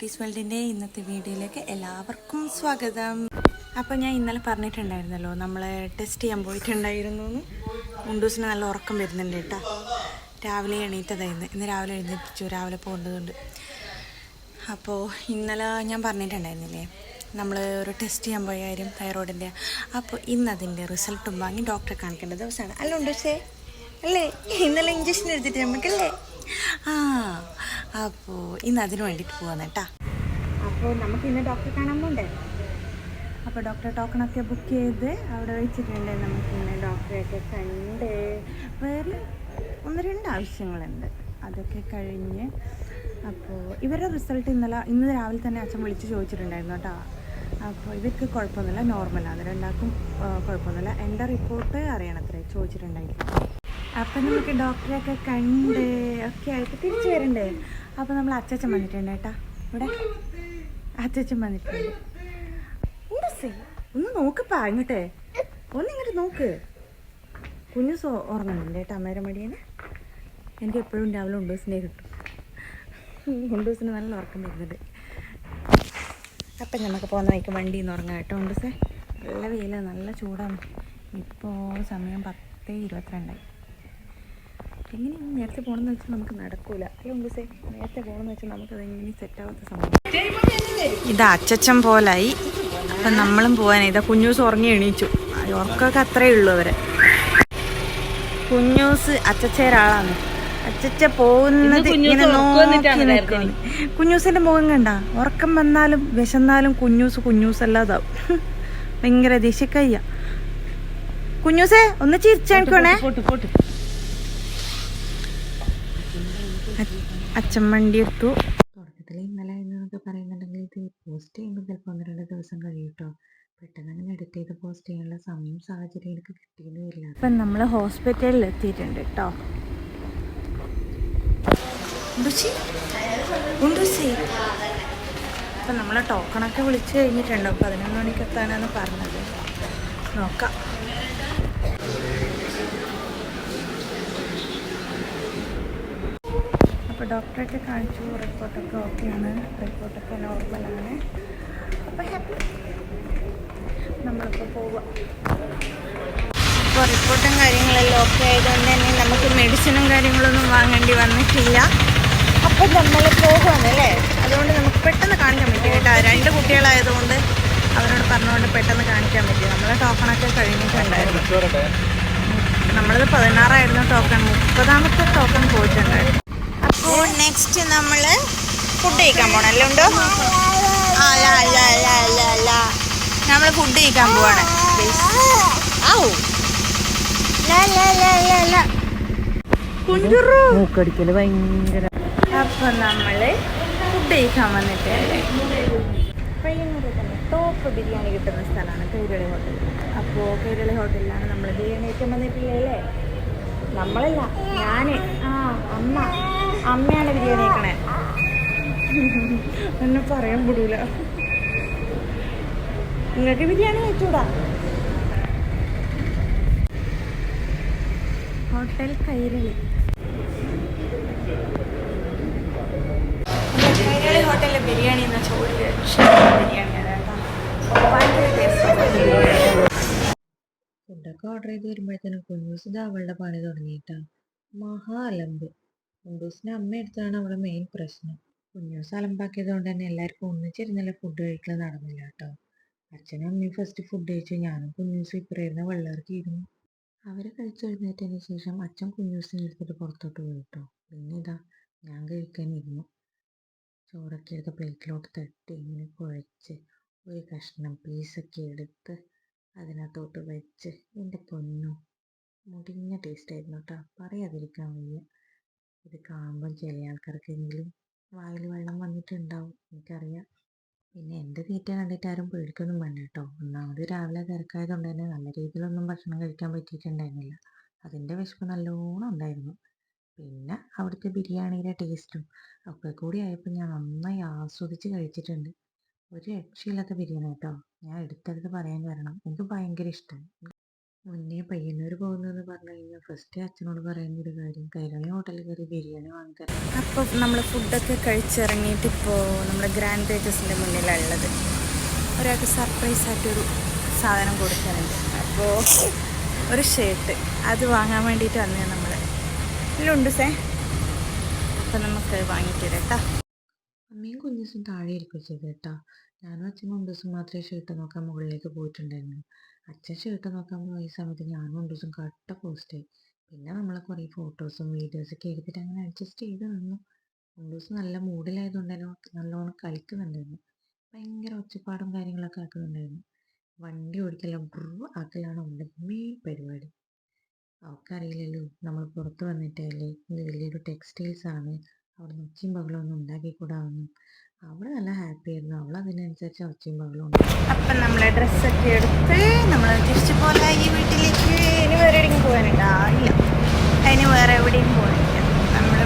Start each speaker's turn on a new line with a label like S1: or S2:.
S1: Beauties വേൾഡിന്റെ ഇന്നത്തെ വീഡിയോയിലേക്ക് എല്ലാവർക്കും സ്വാഗതം. അപ്പോൾ ഞാൻ ഇന്നലെ പറഞ്ഞിട്ടുണ്ടായിരുന്നല്ലോ നമ്മൾ ടെസ്റ്റ് ചെയ്യാൻ പോയിട്ടുണ്ടായിരുന്നു. മുണ്ടൂസിന് നല്ല ഉറക്കം വരുന്നുണ്ട് കേട്ടോ. രാവിലെ എണീറ്റതായിരുന്നു. ഇന്ന് രാവിലെ എഴുന്നേറ്റിച്ചു രാവിലെ പോകേണ്ടതുണ്ട് അപ്പോൾ ഇന്നലെ ഞാൻ പറഞ്ഞിട്ടുണ്ടായിരുന്നില്ലേ നമ്മൾ ഒരു ടെസ്റ്റ് ചെയ്യാൻ പോയ കാര്യം തൈറോയിഡിന്റെ അപ്പോൾ ഇന്ന് അതിന്റെ റിസൾട്ടും വാങ്ങി ഡോക്ടറെ കാണിക്കേണ്ട ദിവസമാണ്. അല്ല ഉണ്ടൂസേ അല്ലേ? ഇന്നലെ ഇഞ്ചക്ഷൻ എടുത്തിട്ട് നമുക്കല്ലേ ആ അപ്പോൾ ഇന്ന് അതിനു വേണ്ടിയിട്ട് പോവാന്ന് കേട്ടാ അപ്പോൾ നമുക്ക് ഇന്ന് ഡോക്ടറെ കാണാൻ പോണ്ടേ അപ്പോൾ ഡോക്ടറെ ടോക്കണൊക്കെ ബുക്ക് ചെയ്ത് അവിടെ വെച്ചിട്ടുണ്ട്. നമുക്ക് ഇന്ന് ഡോക്ടറെയൊക്കെ കണ്ട് വേറെ ഒന്ന് രണ്ട് ആവശ്യങ്ങളുണ്ട്. അതൊക്കെ കഴിഞ്ഞ് അപ്പോൾ ഇവരുടെ റിസൾട്ട് ഇന്നലെ ഇന്ന് രാവിലെ തന്നെ അച്ഛൻ വിളിച്ച് ചോദിച്ചിട്ടുണ്ടായിരുന്നു കേട്ടോ അപ്പോൾ ഇവർക്ക് കുഴപ്പമൊന്നുമില്ല നോർമലാണ് രണ്ടാൾക്കും കുഴപ്പമൊന്നുമില്ല. എന്റെ റിപ്പോർട്ട് അറിയണത്രേ ചോദിച്ചിട്ടുണ്ടായിരുന്നു. അപ്പം നമുക്ക് ഡോക്ടറെയൊക്കെ കണ്ട് ഒക്കെ ആയിട്ട് തിരിച്ചു വരണ്ടേ? അപ്പോൾ നമ്മൾ അച്ചച്ചൻ വന്നിട്ടുണ്ട് കേട്ടാ. ഇവിടെ അച്ചച്ചൻ വന്നിട്ടുണ്ട്. ഒന്ന് നോക്കപ്പാ ഇങ്ങോട്ടേ. ഒന്ന് ഇങ്ങോട്ട് നോക്ക്. കുഞ്ഞു സോ ഉറങ്ങുന്നുണ്ട് കേട്ടോ അമ്മേരെ മടിയെന്ന് എനിക്ക് എപ്പോഴും രാവിലെ ഉണ്ടൂസിനെ കിട്ടും. ഉണ്ടൂസിന് നല്ല ഉറക്കം വരുന്നുണ്ട്. അപ്പം നമുക്ക് പോകുന്ന വഴിക്ക് വണ്ടി നിന്ന് ഉറങ്ങാം കേട്ടോ. ഉണ്ടൂസേ നല്ല വെയിലാണ് നല്ല ചൂടാണ് ഇപ്പോൾ സമയം പത്ത് ഇരുപത്തിരണ്ടായി. എങ്ങനെ നേരത്തെ പോകണമെന്ന് വെച്ചാൽ നമുക്ക് നടക്കൂല. അല്ലേ നേരത്തെ പോകണമെന്ന് വെച്ചാൽ നമുക്ക് എങ്ങനെ സെറ്റാവാത്ത സംഭവം. ഇത് അച്ചച്ചൻ പോലായി. അപ്പം നമ്മളും പോകാനായി ഇതാ കുഞ്ഞൂസ് ഉറങ്ങി എണീച്ചു. ഉറക്കൊക്കെ ഉറക്കമൊക്കെ അത്രേ ഉള്ളൂ അവരെ. കുഞ്ഞൂസ് അച്ചച്ചേരാളാണ് അച്ചച്ച പോകുന്നത് ഇങ്ങനെ നോക്കി നിൽക്കുന്നു കുഞ്ഞൂസിന്റെ മുഖം കണ്ട? ഉറക്കം വന്നാലും വിശന്നാലും കുഞ്ഞൂസ് കുഞ്ഞൂസ് അല്ലാതാവും. ഭയങ്കര ദേശക്കയ്യ കുഞ്ഞൂസേ ഒന്ന് ചിരിച്ചേക്കണേ അച്ഛൻ വണ്ടി എടുത്തു തുടക്കത്തിൽ ഇന്നലെ എന്നൊക്കെ പറയുന്നുണ്ടെങ്കിൽ ഇത് പോസ്റ്റ് ചെയ്യുമ്പോൾ ചിലപ്പോൾ ഒന്ന് രണ്ട് ദിവസം കഴിയും കേട്ടോ പെട്ടെന്ന് അങ്ങനെ എഡിറ്റ് ചെയ്ത് പോസ്റ്റ് ചെയ്യാനുള്ള സമയം സാഹചര്യം എനിക്ക് കിട്ടിയെന്നില്ല അപ്പം നമ്മൾ ഹോസ്പിറ്റലിൽ എത്തിയിട്ടുണ്ട് കേട്ടോ അപ്പം നമ്മൾ ടോക്കണൊക്കെ വിളിച്ചു കഴിഞ്ഞിട്ടുണ്ടോ. പതിനൊന്ന് മണിക്ക് എത്താനാണ് പറഞ്ഞത്. നോക്കാം. അപ്പോൾ ഡോക്ടറൊക്കെ കാണിച്ചു റിപ്പോർട്ടൊക്കെ ഓക്കെയാണ് റിപ്പോർട്ടൊക്കെ നോർമലാണ്. അപ്പോൾ ഹാപ്പി. നമ്മളിപ്പോൾ പോവാം. ഇപ്പോൾ റിപ്പോർട്ടും കാര്യങ്ങളെല്ലാം ഓക്കെ ആയതുകൊണ്ട് തന്നെ നമുക്ക് മെഡിസിനും കാര്യങ്ങളൊന്നും വാങ്ങേണ്ടി വന്നിട്ടില്ല. അപ്പോൾ നമ്മൾ പോകുവാണല്ലേ അതുകൊണ്ട് നമുക്ക് പെട്ടെന്ന് കാണിക്കാൻ പറ്റും കേട്ടോ. രണ്ട് കുട്ടികളായതുകൊണ്ട് അവരോട് പറഞ്ഞുകൊണ്ട് പെട്ടെന്ന് കാണിക്കാൻ പറ്റും. നമ്മളെ ടോക്കണൊക്കെ കഴിഞ്ഞിട്ടുണ്ടായിരുന്നു. നമ്മളത് പതിനാറായിരുന്നു ടോക്കൺ. മുപ്പതാമത്തെ ടോക്കൺ പോയിട്ടുണ്ടായിരുന്നു. അപ്പോൾ നെക്സ്റ്റ് നമ്മൾ ഫുഡ് കഴിക്കാൻ പോകണല്ലോ ഉണ്ടോ? അല്ല അല്ല അല്ല അല്ല അല്ല നമ്മൾ ഫുഡ് കഴിക്കാൻ പോവാണ്.
S2: മൂക്കടിക്കൽ ഭയങ്കര
S1: അപ്പൊ നമ്മൾ ഫുഡ് കഴിക്കാൻ തന്നെ ടോപ്പ് ബിരിയാണി കിട്ടുന്ന സ്ഥലമാണ് കൈരളി ഹോട്ടൽ അപ്പോൾ കൈരളി ഹോട്ടലിലാണ് നമ്മൾ ബിരിയാണി കഴിക്കാൻ വന്നിട്ടില്ലേ നമ്മളല്ല ഞാൻ. ആ അമ്മ. അമ്മയാണ് ബിരിയാണി വെക്കണേ എന്നെ പറയാൻ വിടൂല. നിങ്ങൾക്ക് ബിരിയാണി കഴിച്ചൂടാ ഹോട്ടൽ കൈരളി. ഹോട്ടലിലെ ബിരിയാണി എന്ന ചോദ്യം ബിരിയാണി കേട്ടോ. ഭയങ്കര ടേസ്റ്റ്
S2: ഫുഡൊക്കെ ഓർഡർ ചെയ്ത് വരുമ്പോഴത്തേനും കുഞ്ഞൂസ് ഇത് അവളുടെ പണി തുടങ്ങിയിട്ടാ. മഹാ അലമ്പ്. കുണ്ടൂസിന്റെ അമ്മ എടുത്താണ് അവളെ മെയിൻ പ്രശ്നം. കുഞ്ഞൂസ് അലമ്പാക്കിയത് കൊണ്ട് തന്നെ എല്ലാവർക്കും ഒന്നിച്ചിരുന്നല്ലേ ഫുഡ് കഴിക്കൽ നടന്നില്ല കേട്ടോ. അച്ഛനും അമ്മയും ഫസ്റ്റ് ഫുഡ് കഴിച്ചു. ഞാനും കുഞ്ഞൂസും ഇപ്പറയിരുന്ന വെള്ളേർക്ക് ഇരുന്നു. അവർ കഴിച്ചെഴുന്നേറ്റതിന് ശേഷം അച്ഛൻ കുഞ്ഞൂസിനെ എടുത്തിട്ട് പുറത്തോട്ട് പോയി കേട്ടോ. പിന്നെ ഇതാ ഞാൻ കഴിക്കാനിരുന്നു ചോറൊക്കെ എടുത്ത് പ്ലേറ്റിലോട്ട് തട്ടി ഇങ്ങനെ കുഴച്ച് ഒരു കഷ്ണം പീസൊക്കെ എടുത്ത് അതിനകത്തോട്ട് വെച്ച് എന്റെ പൊന്നു. മുടിഞ്ഞ ടേസ്റ്റ് ആയിരുന്നു കേട്ടോ പറയാതിരിക്കാൻ വയ്യ. ഇത് കാണുമ്പോൾ ചില ആൾക്കാർക്കെങ്കിലും വായിൽ വെള്ളം വന്നിട്ടുണ്ടാവും. എനിക്കറിയാം. പിന്നെ എന്റെ തീറ്റ കണ്ടിട്ട് ആരും പേടിക്കൊന്നും വേണ്ട കേട്ടോ ഒന്നാമത് രാവിലെ തിരക്കായതുകൊണ്ട് തന്നെ നല്ല രീതിയിലൊന്നും ഭക്ഷണം കഴിക്കാൻ പറ്റിയിട്ടുണ്ടായിരുന്നില്ല. അതിന്റെ വിശപ്പ് നല്ലോണം ഉണ്ടായിരുന്നു. പിന്നെ അവിടുത്തെ ബിരിയാണിയുടെ ടേസ്റ്റും ഒക്കെ കൂടി ആയപ്പോൾ ഞാൻ നന്നായി ആസ്വദിച്ച് കഴിച്ചിട്ടുണ്ട്. ഒരു രക്ഷയില്ലാത്ത ബിരിയാണി കേട്ടോ. ഞാൻ എടുത്തെടുത്ത് പറയാൻ കാരണം എനിക്ക് ഭയങ്കര ഇഷ്ടമായി മുന്നേ പയ്യന്നൂർ പോകുന്നതെന്ന് പറഞ്ഞു കഴിഞ്ഞാൽ ഫസ്റ്റ് അച്ഛനോട് പറയുന്ന ഒരു കാര്യം കൈരളി ഹോട്ടലിൽ കയറി ബിരിയാണി വാങ്ങിത്തരാം.
S1: അപ്പോൾ നമ്മൾ ഫുഡൊക്കെ കഴിച്ചിറങ്ങിയിട്ട് ഇപ്പോൾ നമ്മുടെ ഗ്രാൻഡ് പേജസിന്റെ മുന്നിലാണ് ഉള്ളത് ഒരാൾക്ക് സർപ്രൈസ് ആയിട്ടൊരു സാധനം കൊടുക്കാനുണ്ട്. അപ്പോൾ ഒരു ഷർട്ട് അത് വാങ്ങാൻ വേണ്ടിയിട്ട് വന്നേ നമ്മൾ ഇല്ലുണ്ട് സേ. അപ്പം നമുക്ക് കേട്ടോ.
S2: അമ്മയും കുഞ്ഞു ദിവസം താഴെ ഇരിക്കും കേട്ടോ. ഞാനും അച്ഛനും രണ്ടു ദിവസം മാത്രമേ ഷർട്ട് നോക്കാൻ മുകളിലേക്ക് പോയിട്ടുണ്ടായിരുന്നു അച്ഛൻ ഷർട്ട് നോക്കാൻ പോയ സമയത്ത് ഞാനും രണ്ടു ദിവസം കട്ട പോസ്റ്റായി പിന്നെ നമ്മൾ കുറേ ഫോട്ടോസും വീഡിയോസൊക്കെ എടുത്തിട്ട് അങ്ങനെ അഡ്ജസ്റ്റ് ചെയ്ത് നിന്നു. രണ്ടു ദിവസം നല്ല മൂഡിലായതുകൊണ്ട് തന്നെ നല്ലോണം കളിക്കുന്നുണ്ടായിരുന്നു. ഭയങ്കര ഒച്ചപ്പാടും കാര്യങ്ങളൊക്കെ ആക്കുന്നുണ്ടായിരുന്നു. വണ്ടി ഓടിക്കലും ബ്രൂ ആക്കലാണ് അവന്റെ മെയിൻ പരിപാടി. അവൾക്കറിയില്ലല്ലോ നമ്മൾ പുറത്ത് വന്നിട്ടല്ലേ? ഇത് വലിയൊരു ടെക്സ്റ്റൈൽസ് ആണ്. അവിടെ ഒച്ചയും ഒന്നും ഉണ്ടാക്കി ഉണ്ടാക്കിക്കൂടാവുന്നു അവൾ നല്ല ഹാപ്പി ആയിരുന്നു. അവൾ അതിനനുസരിച്ച് ഒച്ചയും ഉണ്ട്
S1: അപ്പം നമ്മളെ ഡ്രസ്സൊക്കെ എടുത്ത് നമ്മൾ തിരിച്ചു പോലെ ഈ വീട്ടിലേക്ക്. ഇനി വേറെ എവിടെയെങ്കിലും പോകാനുണ്ടോ ഇല്ല. അതിന് വേറെ എവിടെയും പോകാനില്ല. നമ്മൾ